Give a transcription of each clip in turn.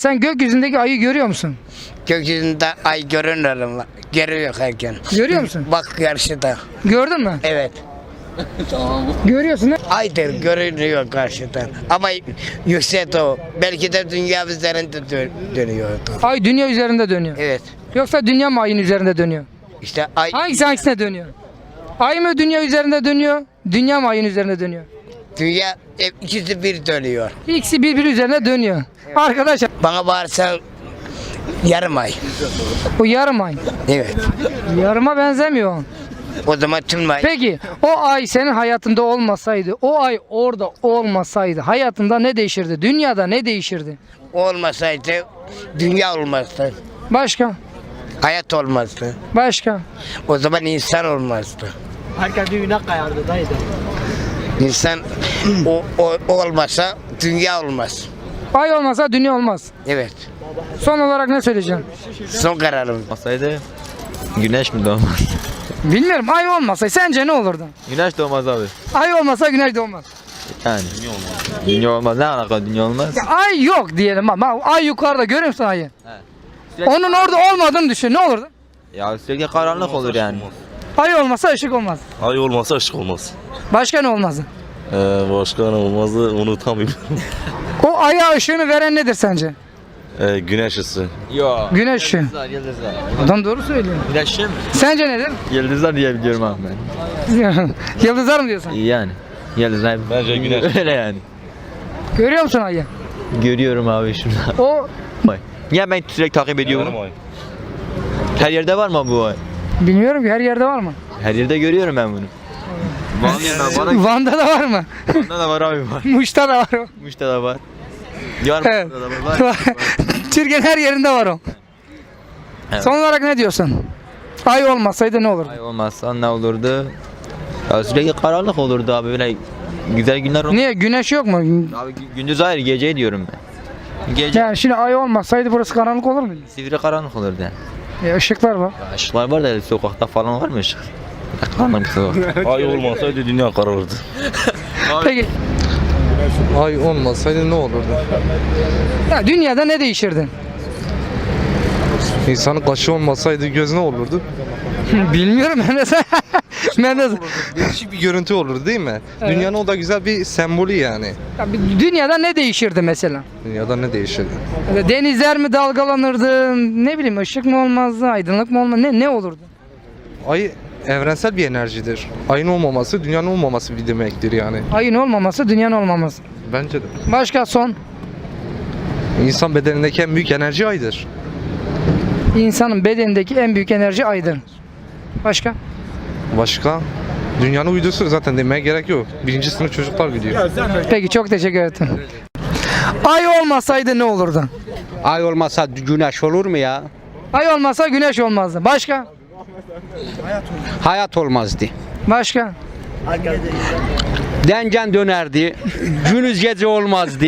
Sen gökyüzündeki ayı görüyor musun? Gökyüzünde ay görünür mü? Görüyor herken. Görüyor musun? Bak karşıda. Gördün mü? Evet. Görüyorsun. değil mi? Aydır görünüyor karşıdan. Ama yüksek o. Belki de dünya üzerinde dö- dönüyordu. Ay dünya üzerinde dönüyor. Evet. Yoksa dünya mı ayın üzerinde dönüyor? İşte ay Hangisi hangisine dönüyor? Ay mı dünya üzerinde dönüyor? Dünya mı ayın üzerinde dönüyor? Dünya hep ikisi bir dönüyor. İkisi birbiri üzerine dönüyor. Arkadaşlar Bana bağırsa yarım ay. bu yarım ay. Evet. Yarıma benzemiyor. O zaman tüm ay. Peki o ay senin hayatında olmasaydı, o ay orada olmasaydı hayatında ne değişirdi? Dünyada ne değişirdi? Olmasaydı dünya olmazdı. Başka? Hayat olmazdı. Başka? O zaman insan olmazdı. Herkes düğüne kayardı dayı da. İnsan o, o, o olmasa dünya olmaz. Ay olmasa dünya olmaz. Evet. Son olarak ne söyleyeceğim? Son kararım. Olmasaydı güneş mi doğmaz? Bilmiyorum ay olmasa sence ne olurdu? güneş doğmaz abi. Ay olmasa güneş doğmaz. Yani. Dünya olmaz. Ne alaka dünya olmaz? Ya ay yok diyelim ama ay yukarıda görüyor musun ayı? Sürekli- Onun orada olmadığını düşün ne olurdu? Ya sürekli karanlık olur yani. Ay olmasa ışık olmaz. Ay olmasa ışık olmaz. Başka ne olmazdı? Ee, başka ne olmazdı onu tam bilmiyorum. O aya ışığını veren nedir sence? Ee, güneş ısı. Yok. Güneş ışığı. Yıldızlar, yıldızlar. Adam doğru söylüyor. Güneş mi? Sence nedir? Yıldızlar diye biliyorum abi ben. Yıldızlar mı diyorsun? Yani. Yıldızlar. Bence güneş. Öyle yani. Görüyor musun ayı? Görüyorum abi şurada. O. Niye ben sürekli takip ediyorum? Her yerde var mı bu ay? bilmiyorum ki her yerde var mı? Her yerde görüyorum ben bunu. Vallahi bana Van'da da var mı? Van'da da var abi var. Muş'ta da var o. Muş'ta da var. Diyarbakır'da da var. Türkiye'nin her yerinde var o. Evet. Son olarak ne diyorsun? Ay olmasaydı ne olurdu? Ay olmazsa ne olurdu? Ya sürekli karanlık olurdu abi böyle güzel günler olur. Niye? Güneş yok mu? Abi gü- gündüz hayır gece diyorum ben. Gece Yani şimdi ay olmasaydı burası karanlık olur muydu? sivri karanlık olurdu yani. E, ışıklar var. Ya ışıklar var da sokakta falan var mı ışık? Bir sokak. Ay olmasaydı dünya kararırdı. Peki Ay olmasaydı ne olurdu? ya dünyada ne değişirdi? İnsanın kaşı olmasaydı göz ne olurdu? Bilmiyorum ben de. ben de. Değişik bir görüntü olurdu değil mi? Dünyanın o da güzel bir sembolü yani. Ya bir Dünyada ne değişirdi mesela? Dünyada ne değişirdi? Denizler mi dalgalanırdı? Ne bileyim ışık mı olmazdı? Aydınlık mı olmazdı? Ne, ne olurdu? Ay evrensel bir enerjidir. Ayın olmaması dünyanın olmaması bir demektir yani. Ayın olmaması, dünyanın olmaması. Bence de. Başka son. İnsan bedenindeki en büyük enerji aydır. İnsanın bedenindeki en büyük enerji aydır. Başka? Başka? Dünyanın uydusu zaten demeye gerek yok. Birinci sınıf çocuklar biliyor. Peki çok teşekkür ederim. Ay olmasaydı ne olurdu? Ay olmasa güneş olur mu ya? Ay olmasa güneş olmazdı. Başka? Hayat olmazdı. Başka? Dencen dönerdi. Günüz gece olmazdı.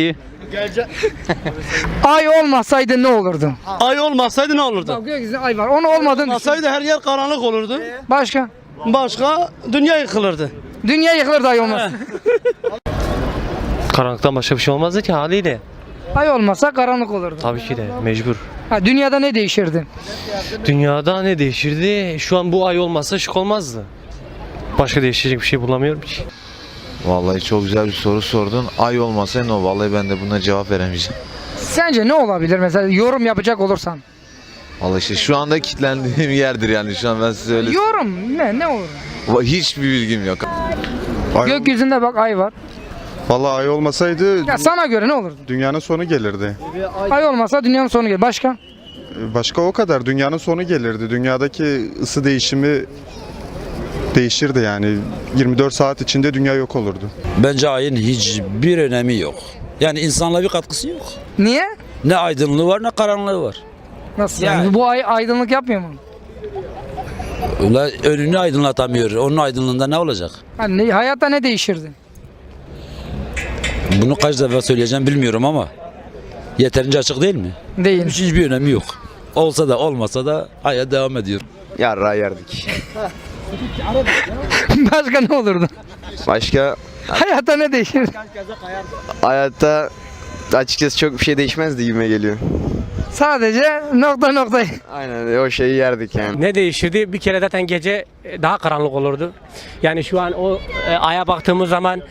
Ay olmasaydı ne olurdu? Ay olmasaydı ne olurdu? Bak gökyüzünde ay var. Onu düşün. Olmasaydı her yer karanlık olurdu. Başka? Başka dünya yıkılırdı. Dünya yıkılırdı ay olmasa. Karanlıktan başka bir şey olmazdı ki haliyle. Ay olmasa karanlık olurdu. Tabii ki de mecbur. Ha, dünyada ne değişirdi? Dünyada ne değişirdi? Şu an bu ay olmasa ışık olmazdı. Başka değişecek bir şey bulamıyorum ki. Vallahi çok güzel bir soru sordun. Ay olmasa ne o? Vallahi ben de buna cevap veremeyeceğim. Sence ne olabilir mesela yorum yapacak olursan? Vallahi işte şu anda kitlendiğim yerdir yani şu an ben size öyle... Yorum ne ne olur? Hiçbir bilgim yok. Gökyüzünde bak ay var. Vallahi ay olmasaydı Ya sana göre ne olurdu? dünyanın sonu gelirdi. Ay olmasa dünyanın sonu gelir. Başka? Başka o kadar dünyanın sonu gelirdi. Dünyadaki ısı değişimi değişirdi yani. 24 saat içinde dünya yok olurdu. Bence ayın hiçbir önemi yok. Yani insanla bir katkısı yok. Niye? Ne aydınlığı var ne karanlığı var. Nasıl yani? Bu ay aydınlık yapmıyor mu? Ulan önünü aydınlatamıyor. Onun aydınlığında ne olacak? Hani ne- hayatta ne değişirdi? Bunu kaç defa söyleyeceğim bilmiyorum ama yeterince açık değil mi? Değil. Hiç hiçbir önemi yok. Olsa da olmasa da aya devam ediyor. Yarra yerdik. Başka ne olurdu? Başka Hayatta ne değişirdi? hayatta açıkçası çok bir şey değişmezdi gibime geliyor. Sadece nokta nokta. Aynen o şeyi yerdik yani. Ne değişirdi? Bir kere zaten gece daha karanlık olurdu. Yani şu an o e, aya baktığımız zaman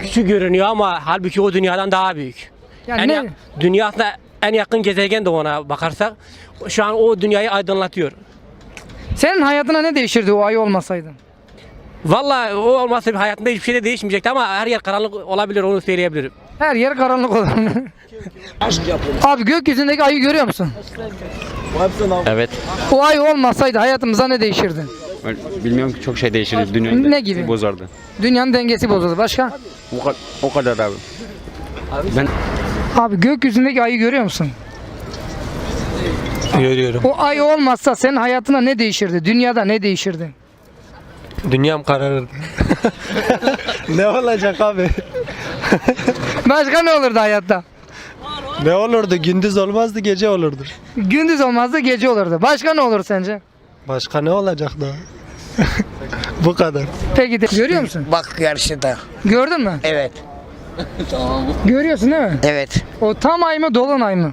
küçük görünüyor ama halbuki o dünyadan daha büyük. Yani En ne? ya- dünya en yakın gezegen de ona bakarsak şu an o dünyayı aydınlatıyor. Senin hayatına ne değişirdi o ay olmasaydı? Vallahi o olmazsa bir hayatında hiçbir şey de değişmeyecekti ama her yer karanlık olabilir onu söyleyebilirim. Her yer karanlık olur. Abi gökyüzündeki ayı görüyor musun? Evet. O ay olmasaydı hayatımıza ne değişirdi? Bilmiyorum ki çok şey değişirdi. Dünya Ne gibi? bozardı. Dünyanın dengesi bozuldu. Başka? O, kadar, o kadar abi. Abi gökyüzündeki ayı görüyor musun? Görüyorum. O ay olmazsa senin hayatına ne değişirdi? Dünyada ne değişirdi? Dünyam kararırdı. Ne olacak abi? Başka ne olurdu hayatta? Ne olurdu? Gündüz olmazdı gece olurdu. Gündüz olmazdı gece olurdu. Başka ne olur sence? Başka ne olacak da? Bu kadar. Peki de görüyor musun? Bak karşıda. Gördün mü? Evet. Görüyorsun değil mi? Evet. O tam ay mı dolunay mı?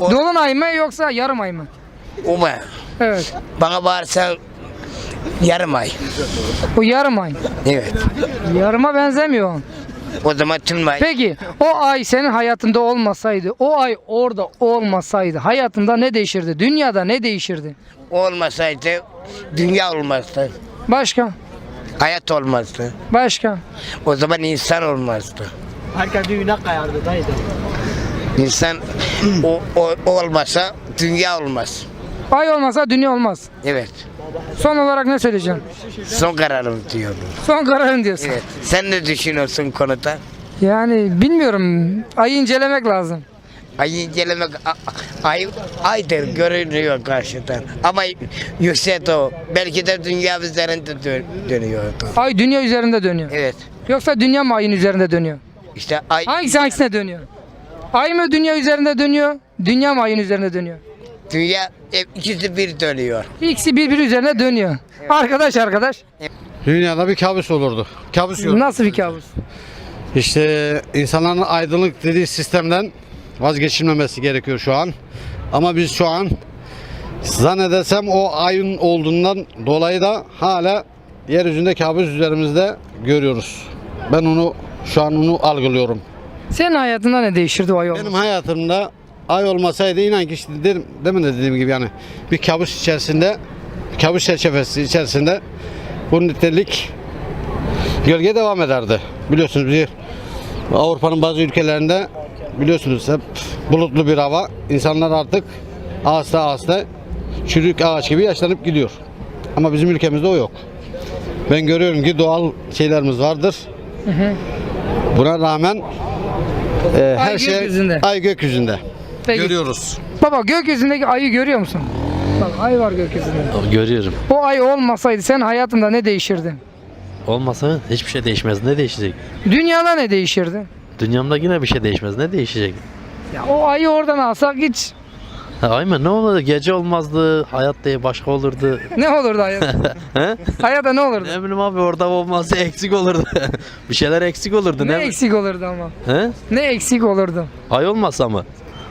Dolunay mı yoksa yarım ay mı? Uma. Evet. Bana bağırsan yarım ay. O yarım ay. Evet. Yarıma benzemiyor. O. Zaman tüm ay. Peki o ay senin hayatında olmasaydı, o ay orada olmasaydı hayatında ne değişirdi? Dünyada ne değişirdi? Olmasaydı dünya olmazdı. Başka? Hayat olmazdı. Başka? O zaman insan olmazdı. Herkes düğüne kayardı dayı. İnsan o, o, o olmasa dünya olmaz. Ay olmasa dünya olmaz. Evet. Son olarak ne söyleyeceğim? Son kararım diyorum. Son kararın diyorsun. Evet. Sen ne düşünüyorsun konuda? Yani bilmiyorum. Ayı incelemek lazım. Ay incelemek ay aydır görünüyor karşıdan. Ama yüksek o. Belki de dünya üzerinde dö- dönüyordu. Ay dünya üzerinde dönüyor. Evet. Yoksa dünya mı ayın üzerinde dönüyor? İşte ay Hangisi hangisine dönüyor? Ay mı dünya üzerinde dönüyor? Dünya mı ayın üzerinde dönüyor? Dünya e, ikisi bir dönüyor. İkisi birbiri üzerine dönüyor. Arkadaş arkadaş. Dünyada bir kabus olurdu. Kabus Nasıl bir kabus? İşte insanların aydınlık dediği sistemden vazgeçilmemesi gerekiyor şu an. Ama biz şu an zannedersem o ayın olduğundan dolayı da hala yeryüzünde kabus üzerimizde görüyoruz. Ben onu şu an onu algılıyorum. Senin hayatında ne değişirdi o ay olmasa? Benim hayatımda ay olmasaydı inan ki işte dedim, demin de dediğim gibi yani bir kabus içerisinde kabus çerçevesi içerisinde bu nitelik gölge devam ederdi. Biliyorsunuz bir Avrupa'nın bazı ülkelerinde biliyorsunuz hep bulutlu bir hava. İnsanlar artık ağaçta ağaçta çürük ağaç gibi yaşlanıp gidiyor. Ama bizim ülkemizde o yok. Ben görüyorum ki doğal şeylerimiz vardır. Buna rağmen e, her şey gökyüzünde. ay gökyüzünde. Peki. Görüyoruz. Baba gökyüzündeki ayı görüyor musun? Bak ay var gökyüzünde. Görüyorum. O ay olmasaydı senin hayatında ne değişirdi? Olmasa hiçbir şey değişmez. Ne değişecek? Dünyada ne değişirdi? Dünyamda yine bir şey değişmez. Ne değişecek? Ya o ayı oradan alsak hiç Aynen ne olurdu? Gece olmazdı. Hayat diye başka olurdu. ne olurdu hayat? He? Hayata ne olurdu? Ne bileyim abi orada olmazsa eksik olurdu. bir şeyler eksik olurdu. Ne Ne, eksik olurdu ama? He? Ne eksik olurdu? Ay olmasa mı?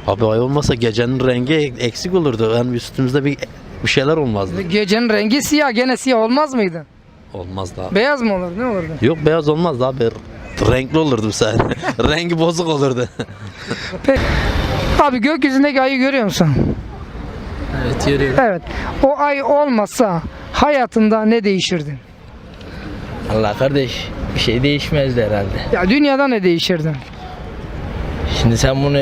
Abi ay olmasa gecenin rengi eksik olurdu. Yani üstümüzde bir bir şeyler olmazdı. Gecenin rengi siyah gene siyah olmaz mıydı? Olmazdı abi. Beyaz mı olurdu? Ne olurdu? Yok beyaz olmazdı abi. Renkli olurdu sen. Rengi bozuk olurdu. Peki. Abi gökyüzündeki ayı görüyor musun? Evet görüyorum. Evet. O ay olmasa hayatında ne değişirdi? Allah kardeş bir şey değişmezdi herhalde. Ya dünyada ne değişirdi? Şimdi sen bunu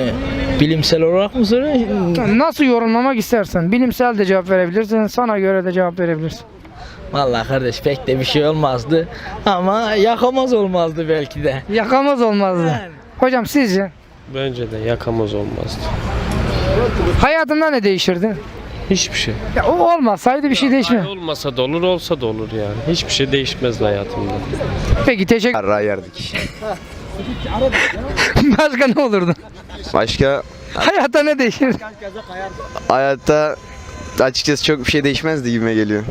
bilimsel olarak mı soruyorsun? Nasıl yorumlamak istersen. Bilimsel de cevap verebilirsin. Sana göre de cevap verebilirsin. Vallahi kardeş pek de bir şey olmazdı ama yakamaz olmazdı belki de. Yakamaz olmazdı. Hocam sizce? Bence de yakamaz olmazdı. Hayatında ne değişirdi? Hiçbir şey. Ya o olmasaydı bir şey değişmez. olmasa da olur olsa da olur yani. Hiçbir şey değişmezdi hayatımda. Peki teşekkür. Arra yerdik. Başka ne olurdu? Başka Hayatta ne değişirdi? hayatta açıkçası çok bir şey değişmezdi gibime geliyor.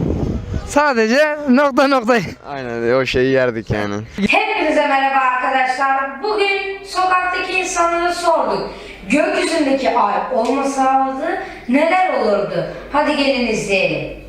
Sadece nokta nokta. Aynen o şeyi yerdik yani. Hepinize merhaba arkadaşlar. Bugün sokaktaki insanları sorduk. Gökyüzündeki ay olmasaydı neler olurdu? Hadi gelin izleyelim.